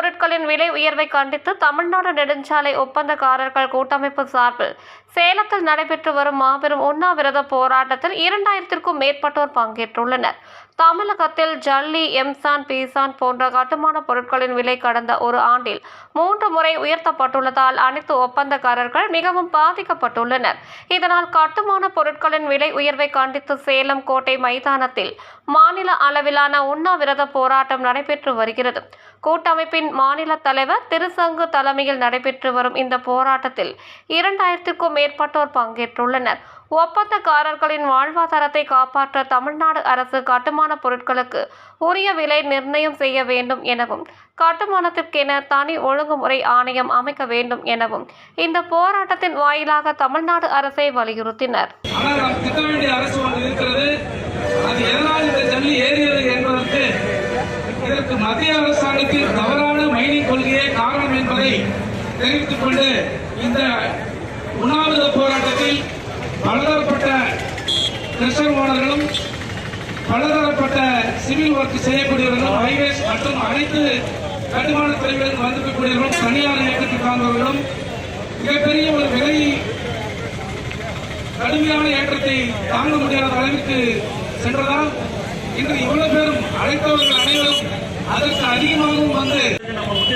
பொருட்களின் விலை உயர்வை கண்டித்து தமிழ்நாடு நெடுஞ்சாலை ஒப்பந்தக்காரர்கள் கூட்டமைப்பு சார்பில் சேலத்தில் நடைபெற்று வரும் மாபெரும் உண்ணாவிரத போராட்டத்தில் இரண்டாயிரத்திற்கும் மேற்பட்டோர் பங்கேற்றுள்ளனர். தமிழகத்தில் ஜல்லி எம்சான் பீசான் போன்ற கட்டுமான பொருட்களின் விலை கடந்த ஒரு ஆண்டில் மூன்று முறை உயர்த்தப்பட்டுள்ளதால் அனைத்து ஒப்பந்தக்காரர்கள் மிகவும் பாதிக்கப்பட்டுள்ளனர். இதனால் கட்டுமான பொருட்களின் விலை உயர்வை கண்டித்து சேலம் கோட்டை மைதானத்தில் மாநில அளவிலான உண்ணாவிரத போராட்டம் நடைபெற்று வருகிறது. கூட்டமைப்பின் மாநில தலைவர் திருசங்கு தலைமையில் நடைபெற்று வரும் இந்த போராட்டத்தில் இரண்டாயிரத்திற்கும் மேற்பட்டோர் பங்கேற்றுள்ளனர். ஒப்பந்தக்காரர்களின் வாழ்வாதாரத்தை காப்பாற்ற தமிழ்நாடு அரசு கட்டுமான பொருட்களுக்கு உரிய விலை நிர்ணயம் செய்ய வேண்டும் எனவும் கட்டுமானத்திற்கென தனி ஒழுங்குமுறை ஆணையம் அமைக்க வேண்டும் எனவும் இந்த போராட்டத்தின் வாயிலாக தமிழ்நாடு அரசை வலியுறுத்தினர். மத்திய அரசாங்கத்தின் தவறான மைனிங் கொள்கையே காரணம் என்பதை தெரிவித்துக் கொண்டு இந்த உண்ணாவிரத போராட்டத்தில் பலதரப்பட்ட கிரஷர் ஓனர்களும் பலதரப்பட்ட சிவில் ஒர்க் செய்யக்கூடியவர்களும் ஹைவேஸ் மற்றும் அனைத்து கட்டுமான துறைகளில் வந்திருக்கக்கூடியவர்களும் தனியார் இயக்கத்தில் சார்ந்தவர்களும் மிகப்பெரிய ஒரு விலை கடுமையான ஏற்றத்தை தாங்க முடியாத அளவிற்கு சென்றதால் இன்று இவ்வளவு பேரும் அழைத்தவர்கள் அனைவரும் அதற்கு அதிகமாகவும் வந்து